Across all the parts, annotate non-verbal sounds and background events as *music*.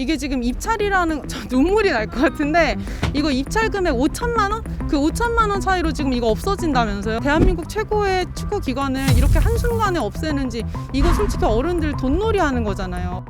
이게 지금 입찰이라는 *laughs* 저 눈물이 날 것 같은데 이거 입찰 금액 5천만 원? 그 5천만 원 차이로 지금 이거 없어진다면서요? 대한민국 최고의 축구 기관을 이렇게 한순간에 없애는지 이거 솔직히 어른들 돈놀이 하는 거잖아요.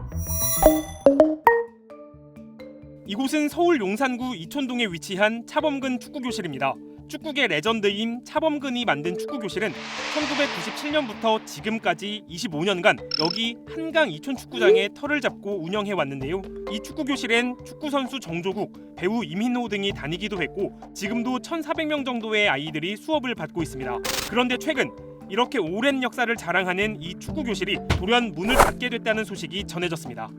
이곳은 서울 용산구 이촌동에 위치한 차범근 축구교실입니다. 축구계 레전드인 차범근이 만든 축구교실은 1997년부터 지금까지 25년간 여기 한강 이촌 축구장에 터를 잡고 운영해 왔는데요. 이 축구교실엔 축구 선수 정조국, 배우 이민호 등이 다니기도 했고 지금도 1,400명 정도의 아이들이 수업을 받고 있습니다. 그런데 최근 이렇게 오랜 역사를 자랑하는 이 축구교실이 돌연 문을 닫게 됐다는 소식이 전해졌습니다.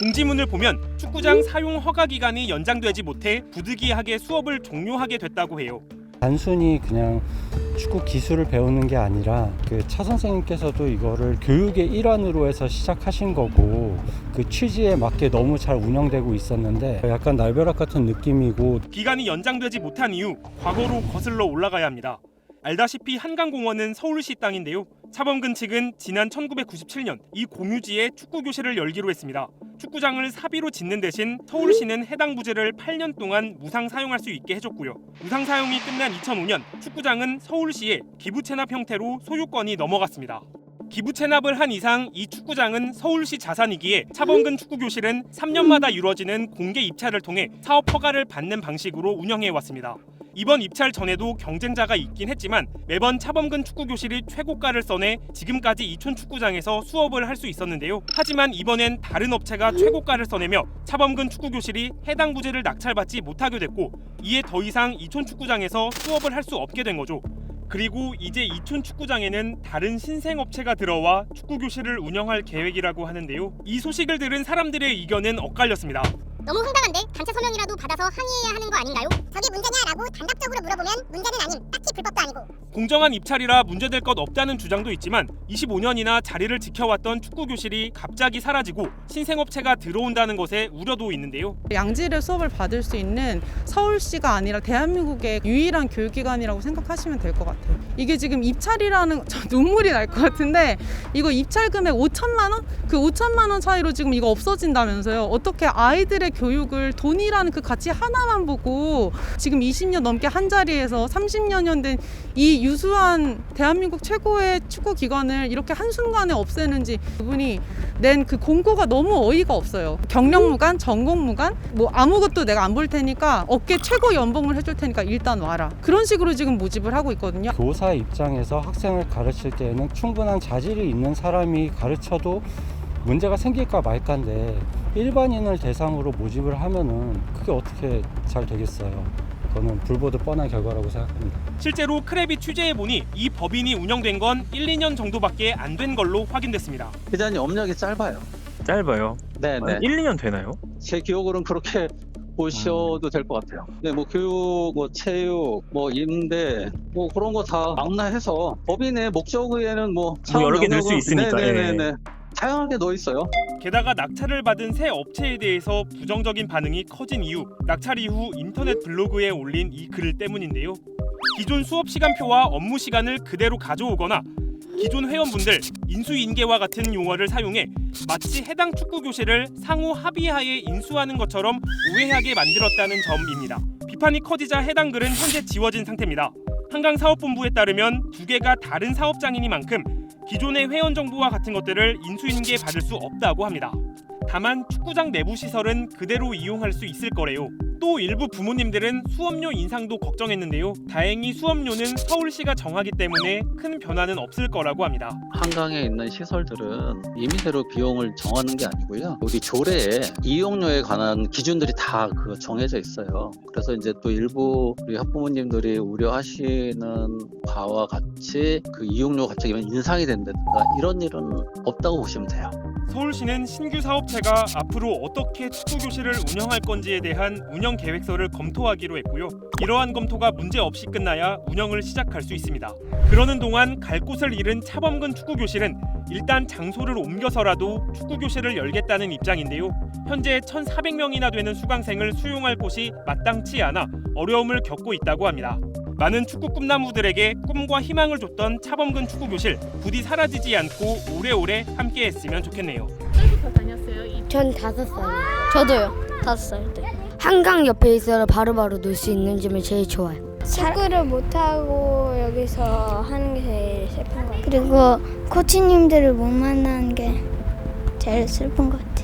공지문을 보면 축구장 사용 허가 기간이 연장되지 못해 부득이하게 수업을 종료하게 됐다고 해요. 단순히 그냥 축구 기술을 배우는 게 아니라 그 차 선생님께서도 이거를 교육의 일환으로 해서 시작하신 거고 그 취지에 맞게 너무 잘 운영되고 있었는데 약간 날벼락 같은 느낌이고 기간이 연장되지 못한 이후 과거로 거슬러 올라가야 합니다. 알다시피 한강공원은 서울시 땅인데요. 차범근 측은 지난 1997년 이 공유지에 축구 교실을 열기로 했습니다. 축구장을 사비로 짓는 대신 서울시는 해당 부지를 8년 동안 무상 사용할 수 있게 해줬고요. 무상 사용이 끝난 2005년 축구장은 서울시에 기부 체납 형태로 소유권이 넘어갔습니다. 기부 체납을 한 이상 이 축구장은 서울시 자산이기에 차범근 축구교실은 3년마다 이루어지는 공개 입찰을 통해 사업 허가를 받는 방식으로 운영해 왔습니다. 이번 입찰 전에도 경쟁자가 있긴 했지만 매번 차범근 축구교실이 최고가를 써내 지금까지 이촌 축구장에서 수업을 할 수 있었는데요. 하지만 이번엔 다른 업체가 최고가를 써내며 차범근 축구교실이 해당 부지를 낙찰받지 못하게 됐고 이에 더 이상 이촌 축구장에서 수업을 할 수 없게 된 거죠. 그리고 이제 이촌 축구장에는 다른 신생 업체가 들어와 축구 교실을 운영할 계획이라고 하는데요. 이 소식을 들은 사람들의 의견은 엇갈렸습니다. 너무 황당한데 단체 서명이라도 받아서 항의해야 하는 거 아닌가요? 저게 문제냐라고 단답적으로 물어보면 문제는 아님 공정한 입찰이라 문제될 것 없다는 주장도 있지만 25년이나 자리를 지켜왔던 축구 교실이 갑자기 사라지고 신생 업체가 들어온다는 것에 우려도 있는데요. 양질의 수업을 받을 수 있는 서울시가 아니라 대한민국의 유일한 교육기관이라고 생각하시면 될 것 같아요. 이게 지금 입찰이라는 *laughs* 저 눈물이 날 것 같은데 이거 입찰 금액 5천만 원? 그 5천만 원 차이로 지금 이거 없어진다면서요. 어떻게 아이들의 교육을 돈이라는 그 가치 하나만 보고 지금 20년 넘게 한 자리에서 30년 된 이 유수한 대한민국 최고의 축구 기관을 이렇게 한순간에 없애는지 그분이 낸 그 공고가 너무 어이가 없어요. 경력 무관, 전공 무관, 뭐 아무것도 내가 안 볼 테니까 어깨 최고 연봉을 해줄 테니까 일단 와라. 그런 식으로 지금 모집을 하고 있거든요. 교사 입장에서 학생을 가르칠 때에는 충분한 자질이 있는 사람이 가르쳐도 문제가 생길까 말까인데 일반인을 대상으로 모집을 하면은 그게 어떻게 잘 되겠어요. 그거는 불보듯 뻔한 결과라고 생각합니다. 실제로 크랩이 취재해 보니 이 법인이 운영된 건 1, 2년 정도밖에 안 된 걸로 확인됐습니다. 기자님 업력이 짧아요. 짧아요. 네, 네. 한 1, 2년 되나요? 제 기억으로는 그렇게 보셔도 될 것 같아요. 네, 뭐 교육, 뭐 체육, 뭐 임대, 뭐 그런 거 다 망라해서 법인의 목적에는 뭐 사업 여러 개 넣을 수 있으니까, 예. 네네네. 다양하게 넣어 있어요. 게다가 낙찰을 받은 새 업체에 대해서 부정적인 반응이 커진 이유 낙찰 이후 인터넷 블로그에 올린 이 글 때문인데요. 기존 수업 시간표와 업무 시간을 그대로 가져오거나 기존 회원분들 인수인계와 같은 용어를 사용해 마치 해당 축구 교실을 상호 합의하에 인수하는 것처럼 오해하게 만들었다는 점입니다. 비판이 커지자 해당 글은 현재 지워진 상태입니다. 한강 사업본부에 따르면 두 개가 다른 사업장이니만큼 기존의 회원 정보와 같은 것들을 인수인계 받을 수 없다고 합니다. 다만 축구장 내부 시설은 그대로 이용할 수 있을 거래요. 또 일부 부모님들은 수업료 인상도 걱정했는데요. 다행히 수업료는 서울시가 정하기 때문에 큰 변화는 없을 거라고 합니다. 한강에 있는 시설들은 임의대로 비용을 정하는 게 아니고요. 우리 조례에 이용료에 관한 기준들이 다 그 정해져 있어요. 그래서 이제 또 일부 우리 학부모님들이 우려하시는 바와 같이 그 이용료 갑자기 인상이 된다든가 이런 일은 없다고 보시면 돼요. 서울시는 신규 사업체가 앞으로 어떻게 축구 교실을 운영할 건지에 대한 운영 계획서를 검토하기로 했고요. 이러한 검토가 문제 없이 끝나야 운영을 시작할 수 있습니다. 그러는 동안 갈 곳을 잃은 차범근 축구 교실은 일단 장소를 옮겨서라도 축구 교실을 열겠다는 입장인데요. 현재 1,400명이나 되는 수강생을 수용할 곳이 마땅치 않아 어려움을 겪고 있다고 합니다. 많은 축구 꿈나무들에게 꿈과 희망을 줬던 차범근 축구 교실 부디 사라지지 않고 오래오래 함께했으면 좋겠네요. 때부터 다녔어요? 전 다섯 살이요. 저도요. 다섯 살 때. 한강 옆에 있어서 바로바로 놀 수 있는 점이 제일 좋아요. 축구를 못하고 여기서 하는 게 제일 슬픈 것 같아요. 그리고 코치님들을 못 만나는 게 제일 슬픈 것 같아요.